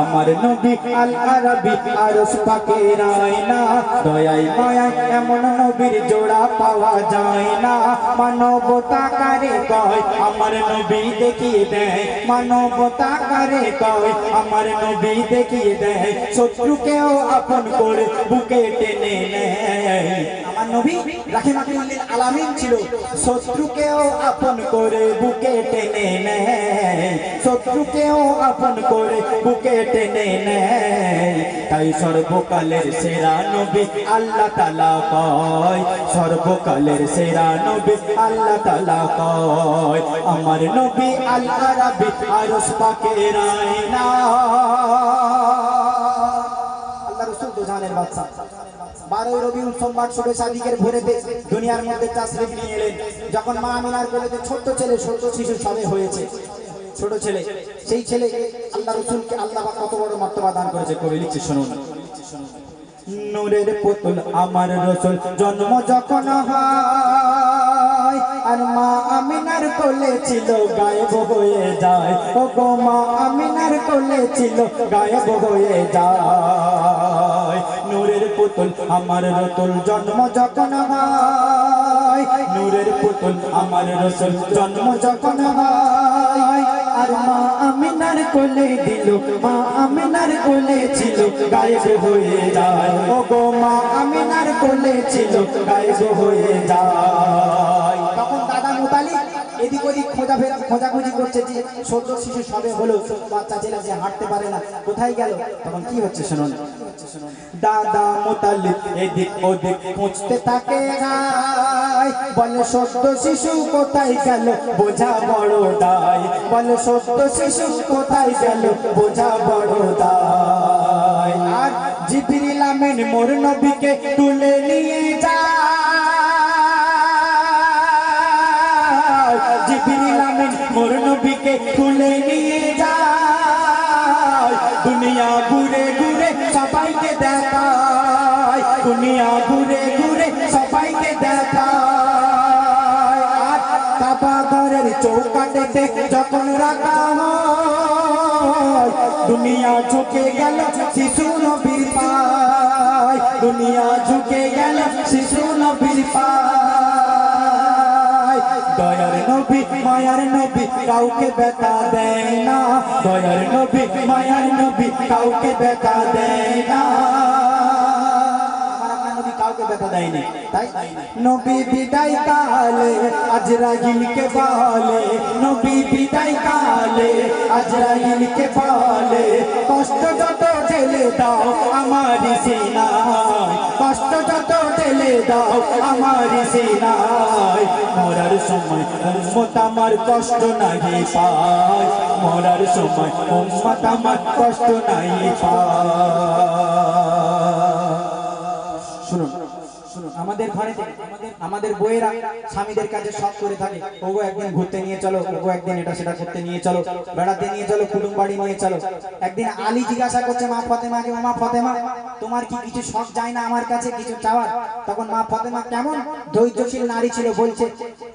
আমার নবী আল আরবি আরস পাকের আয়না দয়াই মায়ায় এমন নবীর জোড়া পাওয়া যায় না। মানবতা কারে কয়? আমার নবী দেখিয়ে দেয়। মানবতা কারে কয়? আমার নবী দেখিয়ে দেয়। শত্রুকেও আপন করে, বুকে টেনে নেয়। আমার নবী রাহিমাতুল্লিল আলামিন ছিল। শত্রুকেও আপন করে, বুকে টেনে নেয়। আপন করে বুকে টেনে নেয়। তাই সর্বকালের সেরা নবী আল্লাহ তালা কয়, সর্বকালের সেরা নবী আল্লাহ তালা কয়, আমার নবী আল্লাহ আরস বাচ্চা বারোই রবিউল সোমবার দুনিয়ার মধ্যে তাসরিফ নিয়ে এলেন। যখন মা আমিনার কোলেতে ছোট্ট ছেলে, ছোট্ট শিশু সবে হয়েছে ছোট ছেলে, সেই ছেলে আল্লাহ রসুলকে আল্লাহ কত বড় মর্তবা দান করেছে কবি লিখছে, শুনুন। নূরের পুতুল আমার রসুল, জন্ম যখন হয়, আর মা আমিনার কোলে ছিল, গায়েব হয়ে যায়। ও গো মা আমিনার কোলে ছিল, গায়েব হয়ে যায়। নূরের পুতুল আমার রতুল জন্ম যখন হয়, নূরের পুতুল আমার রসুল, জন্ম যখন হয় আর মা আমিনার কোলে দিল, মা আমিনার কোলে ছিল, গায়েব হয়ে যায়। ও গো মা আমিনার কোলে ছিল, গায়েব হয়ে যায়। তখন দাদা মোতালি এদিক ওদিক খোঁজা ফেরা, খোঁজাখুঁজি করছে যে সদ্য শিশু সবে হলো বাচ্চা ছেলে যে হাঁটতে পারে না, কোথায় গেল? তখন কি হচ্ছে শুনুন? দাদা মোতালি এদিক ওদিক খুঁজতে থাকে বলে, সদ্য শিশু কোথায় গেল? বোঝা বড় দায়। বলে, সদ্য শিশু কোথায় গেল? বোঝা বড় দায়। আর জিবরিল আমিন মোর নবীকে তুলে নিয়ে কাবা ঘরের চৌকাটেতে যখন রাখা হয়, দুনিয়া ঝুঁকে গেল শিশু নবীর পায়। দুনিয়া ঝুঁকে গেল শিশু নবীর পায়। দয়ার নবী, মায়ার নবী, কাউকে বেতা দেয় না। দয়ার নবী, মায়ার নবী, কাউকে বেতা দেয় না। কাউকে দেয়নি, তাই? নবী বিদায় কালে আজরাইলকে বলে নবী বিদায় কালে আজরাইলকে বলে কষ্ট যত ঢেলে দাও আমার কষ্ট যত ঢেলে দাও আমার সিনায়। মরার সময় উম্মত আমার কষ্ট নাহি পায়, মরার সময় উম্মত আমার কষ্ট নাহি পায়। আমাদের আমাদের বইয়েরা স্বামীদের কাছে সব করে থাকে। ওগো একদিন ঘুরতে নিয়ে চলো, ওগো একদিন এটা সেটা করতে নিয়ে চলো, বেড়াতে নিয়ে চলো, কুটুম বাড়ি নিয়ে চলো। একদিন আলী জিজ্ঞাসা করছে, মা ফতেমাকে মা ফতেমা, তোমার কি কিছু শখ যায় না আমার কাছে, কিছু চাওয়ার? তখন মা ফতেমা কেমন ধৈর্যশীল নারী ছিল, বলছে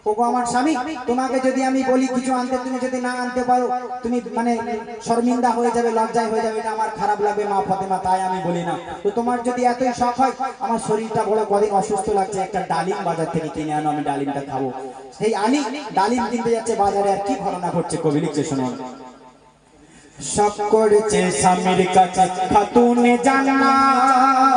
ওগো আমার স্বামী, তোমাকে যদি আমি বলি কিছু আনতে, তুমি যদি না আনতে পারো, তুমি মানে শর্মিন্দা হয়ে যাবে, লজ্জায় হয়ে যাবে আমার খারাপ লাগবে, মা ফতেমা, তাই আমি বলি না। তো তোমার যদি এতই শখ হয়, আমার শরীরটা বড় কদিন অসুস্থ লাগছে, একটা ডালিম বাজার থেকে কিনে আনো, আমি ডালিমটা খাব। সেই আলী ডালিম কিনতে যাচ্ছে বাজারে, আর কি ঘটনা ঘটছে, কবি লিখছে, শুনুন। সব করেছে স্বামীর কাছে, খাতুনে জান্নাত।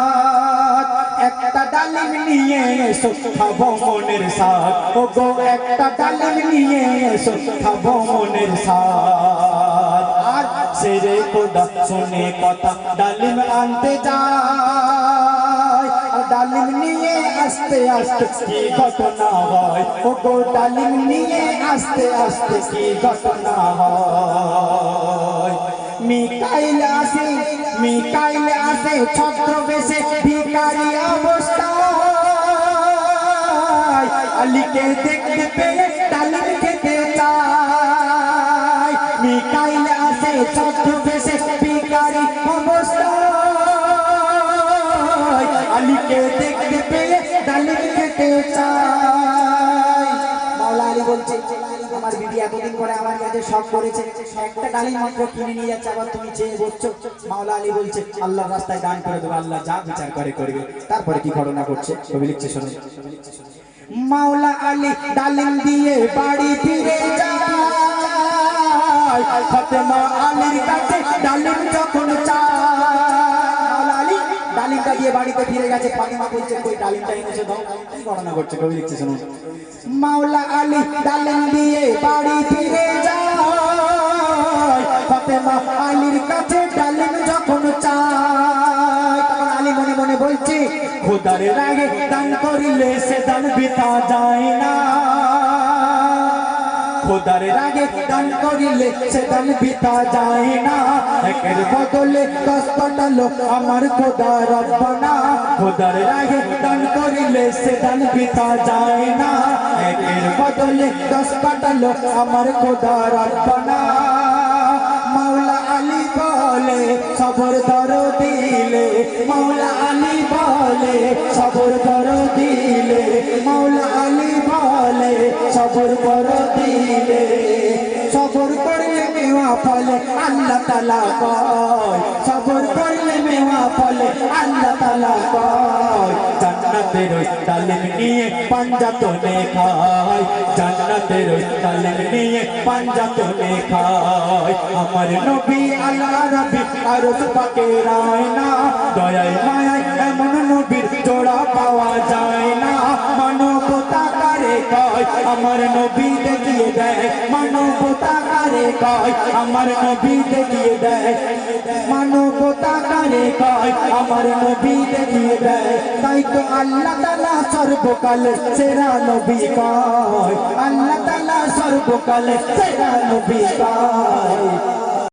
একটা ডালিম নিয়ে এসো, খাব মনের সাথ ও গো একটা ডালিম নিয়ে এসো, খাব মনের সাথ আর সেরে খোদা শুনে কথা, ডালিম আনতে যায়। ডালিম নিয়ে আস্তে আস্তে কি ঘটনা হয়? ও গো ডালিম নিয়ে আস্তে আস্তে কি ঘটনা হয়? মিকাইল আসে মিকাইল আসে ছত্রবেশে ভিকারি অবস্থায়। আলীকে দেখতে পেয়ে ডালিম খেতে চায়। মিকাইল আসে ছত্রবেশে ভিকারি অবস্থায়। আলীকে দেখতে পেয়ে ডালিম খেতে চায়। মাওলা আলী বলছে আমার বিবি এতদিন পরে আমার কাছে শখ করেছে, একটা ডালিম মাত্র কিনে নিয়ে যাচ্ছে, আবার তুমি চেয়ে বসছো। মাওলা আলী বলছে, আল্লাহর রাস্তায় দান করে দেবো, আল্লাহ যা বিচার করে করবে। তারপরে কি ঘটনা করছে কবি লিখছে, শুনুন। মাওলা আলী ডালিম দিয়ে বাড়ি ফিরে ফাতেমা আলীর কাছে ডালিম যখন চায় ডালিমটা দিয়ে বাড়িতে ফিরে গেছে, ফাতেমা বলছে, কই ডালিমটা এনেছে দাও। কি ঘটনা করছে কবি লিখছে, শুনুন। মাওলা আলী ডালেন দিয়ে বাড়ি ফিরে যায়। আলীর কাছে ডালেন যখন চায়, তখন আলী মনে মনে বলছি, খোদার রাগে দান করিলে সে দান বিতা যায় না। খোদার রাগে দান করিলে সে দান বিতা যায় না একের বদলে দশ পাঠালো আমার খোদা রব্বানা খোদার রাগে দান করিলে সে দান বিতা যায় না একের বদলে দশ পাঠালো আমার খোদা রব্বানা মাওলা আলী বলে, সবর দর দিলে। মাওলা আলী বলে, সবর দর দিলে। মাওলা আলী বলে, সবর কর দিলে। সবর করলে মেওয়া ফলে আল্লাহ তালা কয়। সবর করলে মেওয়া ফলে আল্লাহ তালা কয়। জান্নাতের তালিম নিয়ে পাঞ্জাতনে খায়। জান্নাতের তালিম নিয়ে পাঞ্জাতনে খায়। আমার নবী আল্লাহ রবি আর পাকে রায় না দয়ায় মায়ায় এমন নবীর জোড়া পাওয়া যায়। আমার নবী দেখিয়ে দেয়, মানবতা কারে কয়? আমার নবী দেখিয়ে দেয়, মানবতা কারে কয়? আমার নবী দেখিয়ে দেয়, তাই তো আল্লাহ তালা সর্বকাল সেরা নবী কয় আল্লাহ তালা সর্বকাল সেরা নবী কয়